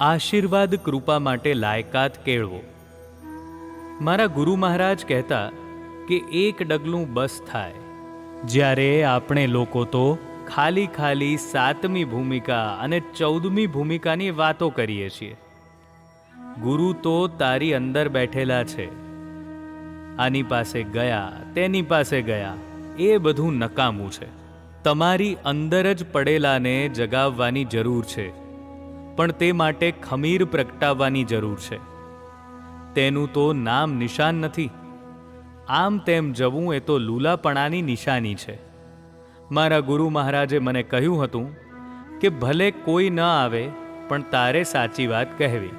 આશીર્વાદ કૃપા માટે લાયકાત કેળવો. મારા ગુરુ મહારાજ કહેતા કે એક ડગલું બસ થાય. જ્યારે આપણે લોકો તો ખાલી ખાલી સાતમી ભૂમિકા અને ચૌદમી ભૂમિકાની વાતો કરીએ છીએ. ગુરુ તો તારી અંદર બેઠેલા છે. આની પાસે ગયા, તેની પાસે ગયા, એ બધું નકામું છે. તમારી અંદર જ પડેલાને જગાવવાની જરૂર છે. પણ તે માટે ખમીર પ્રગટાવવાની જરૂર છે. તેનું તો નામ નિશાન નથી. આમ તેમ જવું એ તો લૂલાપણાની નિશાની છે. મારા ગુરુ મહારાજે મને કહ્યું હતું કે ભલે કોઈ ન આવે, પણ તારે સાચી વાત કહેવી.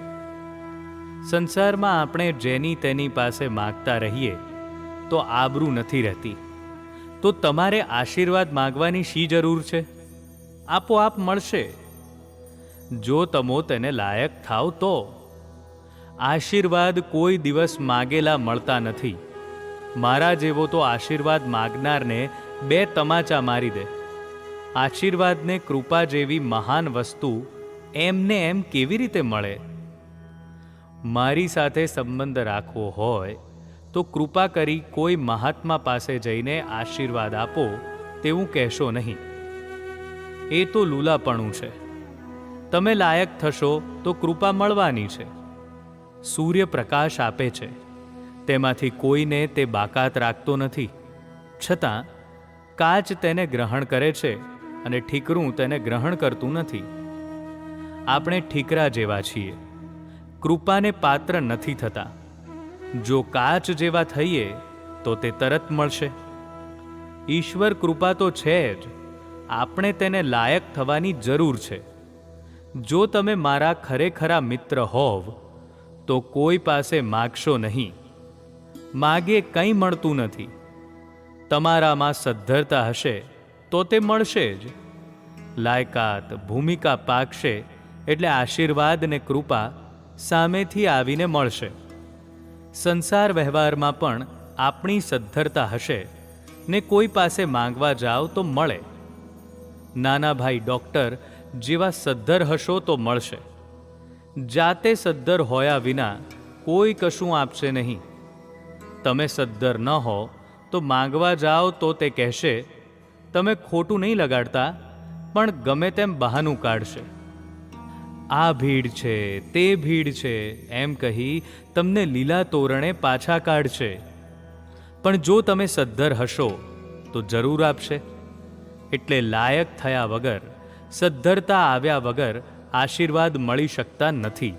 સંસારમાં આપણે જેની તેની પાસે માગતા રહીએ, તો આબરૂ નથી રહેતી. તો તમારે આશીર્વાદ માગવાની શી જરૂર છે? આપોઆપ મળશે. જો તમો તેને લાયક થાવ તો. આશીર્વાદ કોઈ દિવસ માગેલા મળતા નથી. મારા જેવો તો આશીર્વાદ માગનારને બે તમાચા મારી દે. આશીર્વાદને કૃપા જેવી મહાન વસ્તુ એમને એમ કેવી રીતે મળે? મારી સાથે સંબંધ રાખવો હોય, તો કૃપા કરી કોઈ મહાત્મા પાસે જઈને આશીર્વાદ આપો તેવું કહેશો નહીં. એ તો લૂલાપણું છે. તમે લાયક થશો તો કૃપા મળવાની છે. સૂર્ય પ્રકાશ આપે છે. તેમાંથી કોઈને તે બાકાત રાખતો નથી. છતાં, કાચ તેને ગ્રહણ કરે છે અને ઠીકરું તેને ગ્રહણ કરતું નથી. આપણે ઠીકરા જેવા છીએ. કૃપાને પાત્ર નથી થતા. જો કાચ જેવા થઈએ, તો તે તરત મળશે. ઈશ્વર કૃપા તો છે જ. આપણે તેને લાયક થવાની જરૂર છે. જો તમે મારા ખરેખરા મિત્ર હોવ, તો કોઈ પાસે માગશો નહીં. માગે કંઈ મળતું નથી. તમારામાં સદ્ધરતા હશે, તો તે મળશે જ. લાયકાત, ભૂમિકા પાકશે, એટલે આશીર્વાદ ને કૃપા સામેથી આવીને મળશે. સંસાર વ્યવહારમાં પણ આપણી સદ્ધરતા હશે, ને કોઈ પાસે માંગવા જાઓ તો મળે. નાના ભાઈ ડૉક્ટર જેવા સદ્ધર હશો તો મળશે. જાતે સદ્ધર હોયા વિના કોઈ કશું આપશે નહીં. તમે સદ્ધર ન હો તો માંગવા જાઓ તો તે કહેશે, તમે ખોટું નહીં લગાડતા, પણ ગમે તેમ બહાનું કાઢશે. આ ભીડ છે, તે ભીડ છે, એમ કહી તમને લીલા તોરણે પાછા કાઢશે. પણ જો તમે સદ્ધર હશો તો જરૂર આપશે. એટલે લાયક થયા વગર સદ્ધરતા આવ્યા વગર આશીર્વાદ મળી શકતા નથી.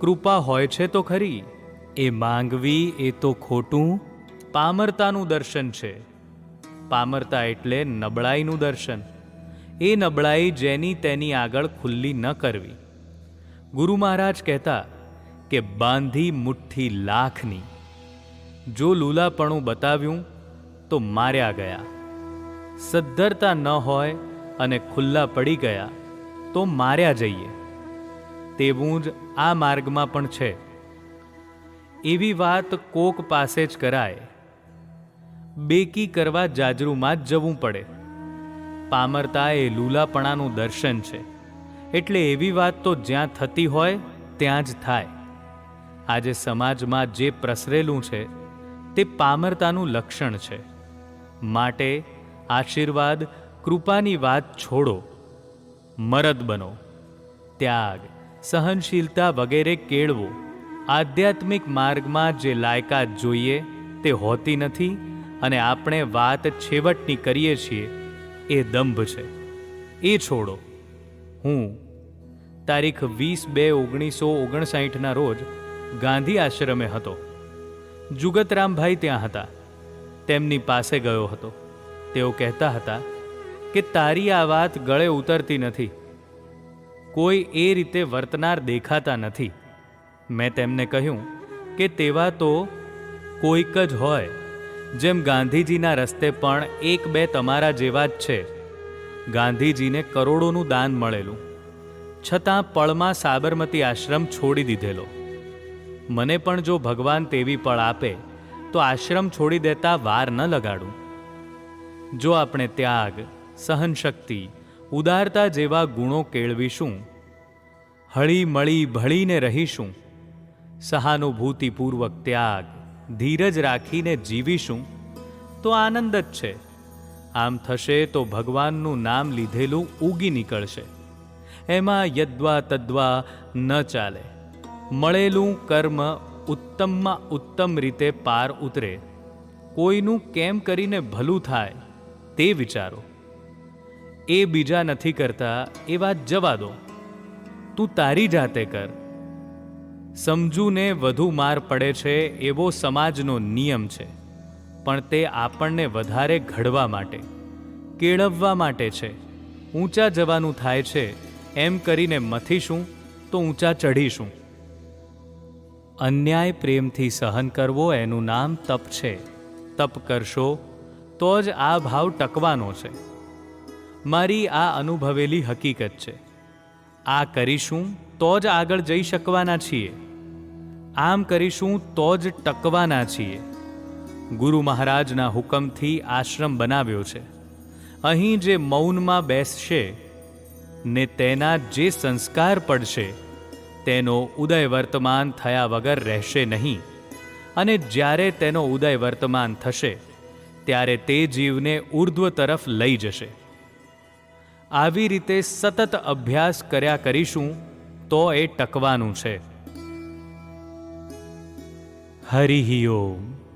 કૃપા હોય છે તો ખરી, એ માંગવી એ તો ખોટું, પામરતાનું દર્શન છે. પામરતા એટલે નબળાઈનું દર્શન. એ નબળાઈ જેની તેની આગળ ખુલ્લી ન કરવી. ગુરુ મહારાજ કહેતા કે બાંધી મુઠ્ઠી લાખની. જો લૂલાપણું બતાવ્યું તો માર્યા ગયા. સદ્ધરતા ન હોય અને ખુલ્લા પડી ગયા, તો માર્યા જઈએ. તેવું જ આ માર્ગમાં પણ છે. એવી વાત કોક પાસે જ કરાય. બેકી કરવા જાજરૂમાં જ જવું પડે. પામરતા એ લૂલાપણાનું દર્શન છે. એટલે એવી વાત તો જ્યાં થતી હોય, ત્યાં જ થાય. આજે સમાજમાં જે પ્રસરેલું છે, તે પામરતાનું લક્ષણ છે. માટે આશીર્વાદ કૃપાની વાત છોડો, મરદ બનો, ત્યાગ, સહનશીલતા વગેરે કેળવો. આધ્યાત્મિક માર્ગમાં જે લાયકાત જોઈએ તે હોતી નથી અને આપણે વાત છેવટની કરીએ છીએ, એ દંભ છે. એ છોડો. હું, તારીખ વીસ બે ઓગણીસો ઓગણસાઠના રોજ ગાંધી આશ્રમે હતો. જુગતરામભાઈ ત્યાં હતા. તેમની પાસે ગયો હતો. તેઓ કહેતા હતા કે તારી આ વાત ગળે ઉતરતી નથી. કોઈ એ રીતે વર્તનાર દેખાતા નથી. મેં તેમને કહ્યું કે તેવા તો કોઈક જ હોય, જેમ ગાંધીજીના રસ્તે પણ એક બે તમારા જેવા જ છે. ગાંધીજીને કરોડોનું દાન મળેલું. છતાં પળમાં સાબરમતી આશ્રમ છોડી દીધેલો. મને પણ જો ભગવાન તેવી પળ આપે, તો આશ્રમ છોડી દેતા વાર ન લગાડું. જો આપણે ત્યાગ સહનશક્તિ, ઉદારતા જેવા ગુણો કેળવીશું. હળી મળી ભળીને રહીશું. સહાનુભૂતિપૂર્વક ત્યાગ, ધીરજ રાખીને જીવીશું. તો આનંદ જ છે. આમ થશે તો ભગવાનનું નામ લીધેલું ઉગી નીકળશે. એમાં યદ્વા તદ્વા ન ચાલે. મળેલું કર્મ ઉત્તમમાં ઉત્તમ રીતે પાર ઉતરે. કોઈનું કેમ કરીને ભલું થાય, તે વિચારો. એ બીજા નથી કરતા એ વાત જવા દો. તું તારી જાતે કર. સમજૂને વધુ માર પડે છે એવો સમાજનો નિયમ છે. પણ તે આપણને વધારે ઘડવા માટે, કેળવવા માટે છે. ઊંચા જવાનું થાય છે, એમ કરીને મથીશું તો ઊંચા ચઢીશું અન્યાય પ્રેમથી સહન કરવો એનું નામ તપ છે. તપ કરશો, તો જ આ ભાવ ટકવાનો છે. મારી આ અનુભવેલી હકીકત છે. આ કરીશું તો જ આગળ જઈ શકવાના છીએ. આમ કરીશું તો જ ટકવાના છીએ. ગુરુ મહારાજના હુકમથી આશ્રમ બનાવ્યો છે. અહીં જે મૌનમાં બેસશે, ને તેના જે સંસ્કાર પડશે, તેનો ઉદય વર્તમાન થયા વગર રહેશે નહીં. અને જ્યારે તેનો ઉદય વર્તમાન થશે, ત્યારે તે જીવને ઉર્ધ્વ તરફ લઈ જશે. આવી રીતે સતત અભ્યાસ કર્યા કરીશું તો એ ટકવાનું છે. હરિ ઓમ.